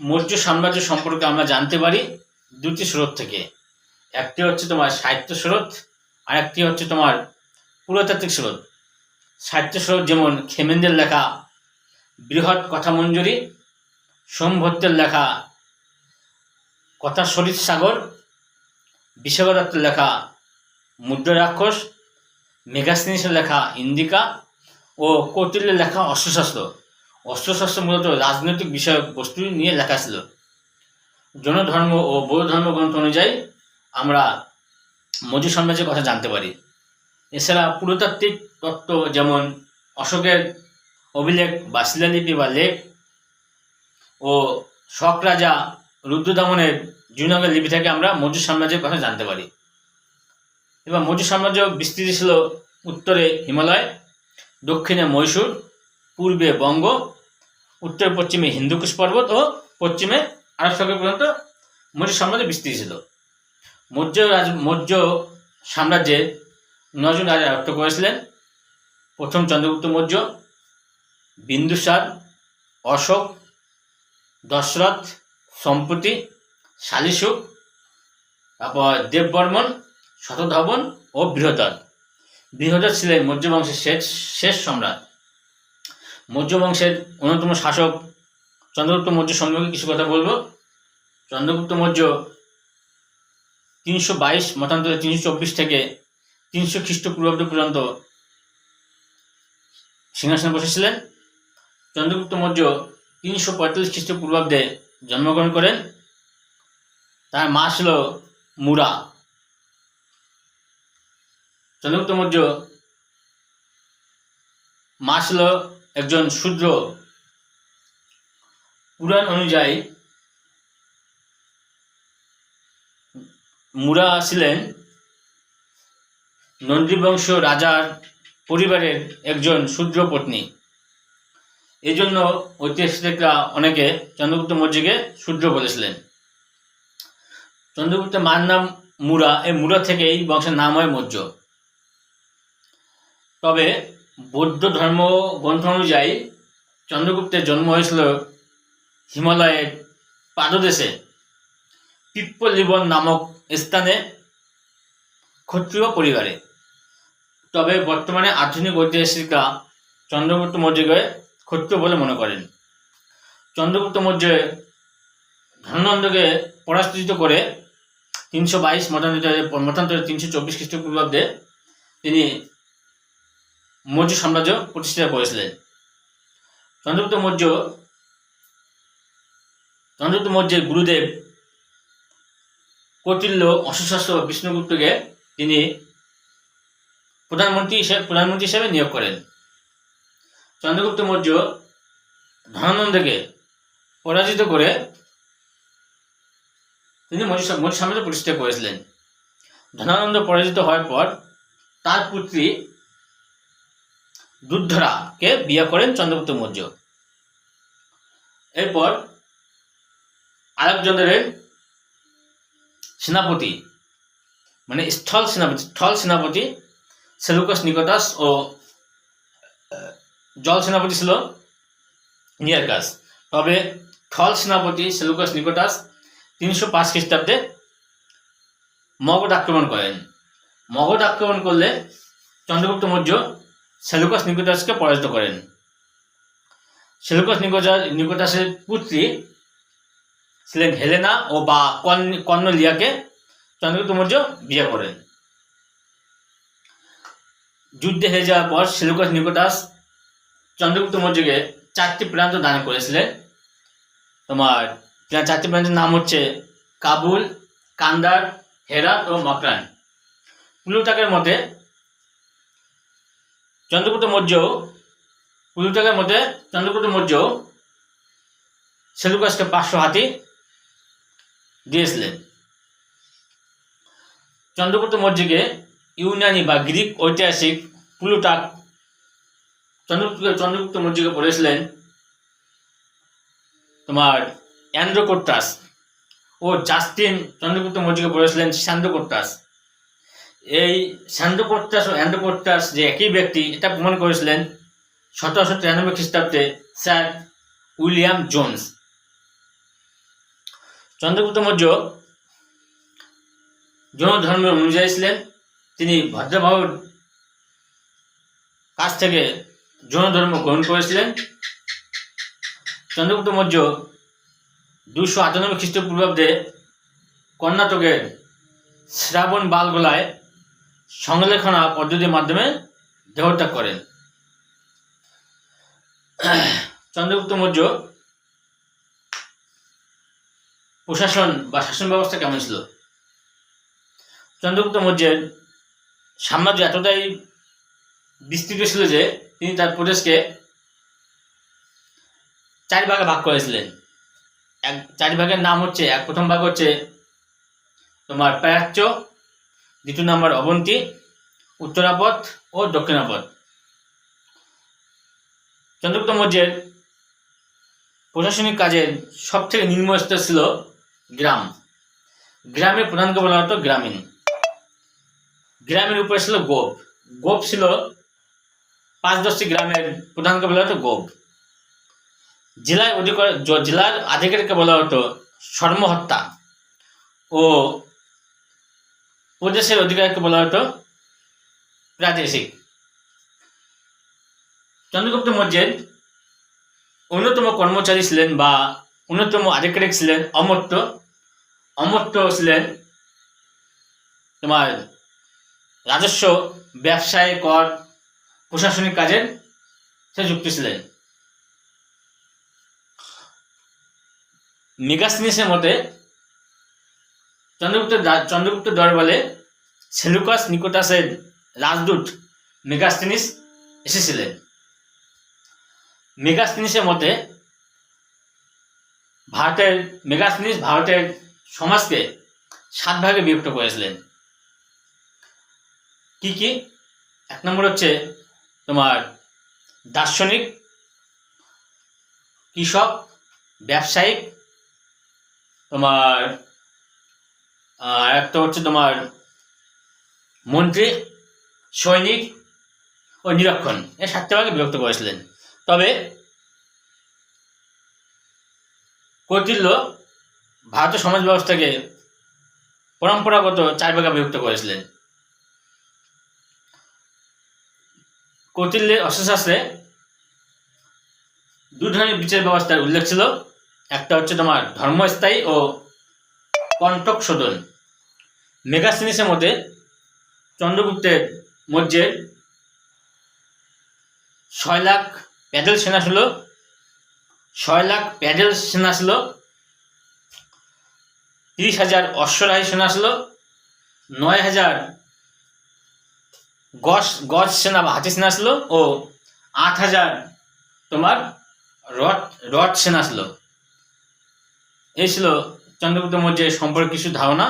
মৌর্য সাম্রাজ্য সম্পর্কে আমরা জানতে পারি দুটি স্রোত থেকে। একটি হচ্ছে তোমার সাহিত্য স্রোত, আর একটি হচ্ছে তোমার পুরাতাত্ত্বিক স্রোত। সাহিত্য স্রোত যেমন খেমেন্দের লেখা বৃহৎ কথামঞ্জুরি সোমভট্টের লেখা কথা সরিত সাগর বিশাখা দত্তের লেখা মুদ্রা রাক্ষস মেঘাস্তিনিসের লেখা ইন্দিকা ও কৌটিল্যের লেখা অস্ত্রশস্ত্র অস্ত্রশস্ত্র মূলত রাজনৈতিক বিষয়ক বস্তু নিয়ে লেখা ছিল। জনধর্ম ও বৌদ্ধ ধর্ম গ্রন্থ অনুযায়ী আমরা মজু সাম্রাজ্যের কথা জানতে পারি। এছাড়া পুরাতাত্ত্বিক তত্ত্ব যেমন অশোকের অভিলেখ বা শিলালিপি বা লেখ ও শক রাজা রুদ্রদমনের জুনাগের লিপি থেকে আমরা মজু সাম্রাজ্যের কথা জানতে পারি। এবার মজু সাম্রাজ্য বিস্তৃতি ছিল উত্তরে হিমালয়, দক্ষিণে মহীশূর, পূর্বে বঙ্গ উত্তর পশ্চিমে হিন্দুকুশ পর্বত ও পশ্চিমে আরব সাগর পর্যন্ত মৌর্য সাম্রাজ্য বিস্তৃতি। ছিল মৌর্য রাজ, মৌর্য সাম্রাজ্যে নজন রাজা রাজত্ব করেছিলেন। প্রথম চন্দ্রগুপ্ত মৌর্য, বিন্দুসার, অশোক, দশরথ, সম্প্রতি শালিশুক তারপর দেববর্মন শতধবন ও বৃহদর বৃহদর ছিলেন মৌর্য বংশের শেষ শেষ সম্রাট। মৌর্য বংশের অন্যতম শাসক চন্দ্রগুপ্ত মৌর্য সম্পর্কে কিছু কথা বলব। চন্দ্রগুপ্ত মৌর্য তিনশো বাইশ মতান্তরে তিনশো চব্বিশ থেকে তিনশো খ্রিস্টপূর্বাব্দ পর্যন্ত সিংহাসনে বসেছিলেন। চন্দ্রগুপ্ত মৌর্য তিনশো পঁয়তাল্লিশ খ্রিস্টপূর্বাব্দে জন্মগ্রহণ করেন। তার মা ছিল মুরা। চন্দ্রগুপ্ত মৌর্য মা ছিল একজন শূদ্র পুরাণ অনুযায়ী মুরা ছিলেন নন্দীবংশ রাজার পরিবারের একজন শূদ্র পত্নী। এই জন্য ঐতিহাসিকরা অনেকে চন্দ্রগুপ্ত মৌর্যকে শূদ্র বলেছিলেন। চন্দ্রগুপ্তের মার নাম মুরা। এই মুরা থেকে এই বংশের নাম হয় মৌর্য। তবে বৌদ্ধ ধর্ম গ্রন্থ অনুযায়ী চন্দ্রগুপ্তের জন্ম হয়েছিল হিমালয়ের পাদদেশে। পিপ্পলিবন নামক স্থানে ক্ষত্রিয় পরিবারে। তবে বর্তমানে আধুনিক ঐতিহাসিকরা চন্দ্রগুপ্ত মৌর্যকে ক্ষত্রিয় বলে মনে করেন। চন্দ্রগুপ্ত মৌর্য ধননন্দকে পরাস্তিত করে তিনশো বাইশ মতান্তরে মতান্তরে তিনশো চব্বিশ খ্রিস্টপূর্বাব্দে তিনি মৌর্য সাম্রাজ্য প্রতিষ্ঠা করেছিলেন। চন্দ্রগুপ্ত মৌর্য, চন্দ্রগুপ্ত মৌর্যের গুরুদেব কৌটিল্য অশ্বশাস্ত্র বিষ্ণুগুপ্তকে তিনি প্রধানমন্ত্রী হিসেবে প্রধানমন্ত্রী হিসেবে নিয়োগ করেন। চন্দ্রগুপ্ত মৌর্য ধনানন্দকে পরাজিত করে তিনি মৌর্য সাম্রাজ্য প্রতিষ্ঠা করেছিলেন। ধনানন্দ পরাজিত হওয়ার পর তার পুত্রী দুর্ধরাকে বিয়ে করেন চন্দ্রগুপ্ত মৌর্য। এরপর আলেকজান্ডারের সেনাপতি মানে স্থল সেনাপতি স্থল সেনাপতি সেলুকাস নিকটাস ও জল সেনাপতি ছিল নিয়ারকাস। তবে স্থল সেনাপতি সেলুকাস নিকটাস তিনশো পাঁচ খ্রিস্টাব্দে মগধ আক্রমণ করেন। মগধ আক্রমণ করলে চন্দ্রগুপ্ত মৌর্য সেলুকাস নিকটাসকে পরাজিত করেন। সেলুকাস নিকটাস নিকোটাসের পুত্রী ছিলেন হেলেনা ও বা কর্নেলিয়াকে চন্দ্রগুপ্ত মৌর্য বিয়ে করেন। যুদ্ধে হেরে যাওয়ার পর সেলুকাস নিকোটাস চন্দ্রগুপ্ত মৌর্যকে চারটি প্রান্ত দান করেছিলেন। তোমার চারটি প্রান্তের নাম হচ্ছে কাবুল, কান্দার, হেরাত ও মকরান। পুলুটাকের মতে চন্দ্রগুপ্ত মৌর্য, পুলুটাকের মতে চন্দ্রগুপ্ত মৌর্য সেলুকাসকে পাঁচশো হাতি দিয়েছিলেন। চন্দ্রগুপ্ত মৌর্যকে ইউনানি বা গ্রিক ঐতিহাসিক প্লুটাক চন্দ্রগুপ্ত চন্দ্রগুপ্ত মৌর্যকে পড়েছিলেন তোমার অ্যান্ড্রোকোট্টাস ও জাস্টিন চন্দ্রগুপ্ত মৌর্যকে পড়েছিলেন স্যান্ডোকোট্টাস এই স্যান্ডোকোট্টাস ও অ্যান্ড্রোকোট্টাস যে একই ব্যক্তি, এটা প্রমাণ করেছিলেন সতেরোশো তিরানব্বই খ্রিস্টাব্দে sir William Jones. Chandragupta Maurya Jain ধর্মের অনুযায়ী ছিলেন। তিনি ভদ্রবাবুর কাছ থেকে জৈন ধর্ম গ্রহণ করেছিলেন। চন্দ্রগুপ্ত মৌর্য দুশো আটানব্বই খ্রিস্টপূর্বাব্দে কর্ণাটকের শ্রাবণ বালগোলায় সংলেখনা পদ্ধতির মাধ্যমে দেহত্যাগ করেন। চন্দ্রগুপ্ত মৌর্য প্রশাসন বা শাসন ব্যবস্থা কেমন ছিল? চন্দ্রগুপ্ত মৌর্যের সাম্রাজ্য এতটাই বিস্তৃত ছিল যে তিনি তার প্রদেশকে চার ভাগে ভাগ করেছিলেন। এক চার ভাগের নাম হচ্ছে, এক প্রথম ভাগ হচ্ছে তোমার প্রাচ্য দ্বিতীয় নম্বর অবন্তী, উত্তরাপথ ও দক্ষিণাপথ। চন্দ্রগুপ্ত মৌর্যের প্রশাসনিক কাজের সব থেকে নিম্ন স্তর ছিল গ্রাম। গ্রামের প্রধানকে বলা হতো গ্রামীণ। গ্রামের উপরে ছিল গোপ। গোপ ছিল পাঁচ দশটি গ্রামের প্রধানকে বলা হতো গোপ। জেলায় অধিকার জেলার আধিকারিককে বলা হতো সর্মহত্যা ও প্রদেশের অধিকারকে বলা হতো প্রাদেশিক চন্দ্রগুপ্ত মৌর্যের অন্যতম কর্মচারী ছিলেন বা অন্যতম আধিকারিক ছিলেন অমর্ত্য। অমর্ত্য ছিলেন তোমার রাজস্ব, ব্যবসায় কর, প্রশাসনিক কাজের সে যুক্ত ছিলেন। মেগাসিনিসের মতে চন্দ্রগুপ্ত চন্দ্রগুপ্ত দরবারে সেলুকাস নিকোটাসের রাজদূত মেগাস্তিনিস এসেছিলেন মেগাস্তিনিসের মতে ভারতের, মেগাস্তিনিস ভারতের সমাজকে সাত ভাগে বিভক্ত করেছিলেন। কি কি? এক নম্বর হচ্ছে তোমার দার্শনিক, কৃষক, ব্যবসায়িক, তোমার আর একটা হচ্ছে তোমার মন্ত্রী, সৈনিক ও নিরক্ষণ। এ সাতটা ভাগে বিভক্ত করেছিলেন। তবে কৌটিল্য ভারতীয় সমাজ ব্যবস্থাকে পরম্পরাগত চার ভাগে বিভক্ত করেছিলেন। কৌটিল্যের অর্থশাস্ত্রে দু ধরনের বিচার ব্যবস্থার উল্লেখ ছিল। একটা হচ্ছে তোমার ধর্মস্থায়ী ও কণ্টক শোধন মেগাসিনিসের মধ্যে চন্দ্রগুপ্তের মধ্যে ছয় লাখ প্যাডেল সেনা ছিল। ছয় লাখ প্যাডেল সেনা ছিল। তিরিশ হাজার অশ্বরাহী সেনা ছিল। নয় হাজার গজ গজ সেনা বা হাতি সেনা ছিল ও আট হাজার তোমার রড রড সেনা ছিল। এই ছিল চন্দ্রগুপ্ত মৌর্যের সম্পর্কে কিছু ধারণা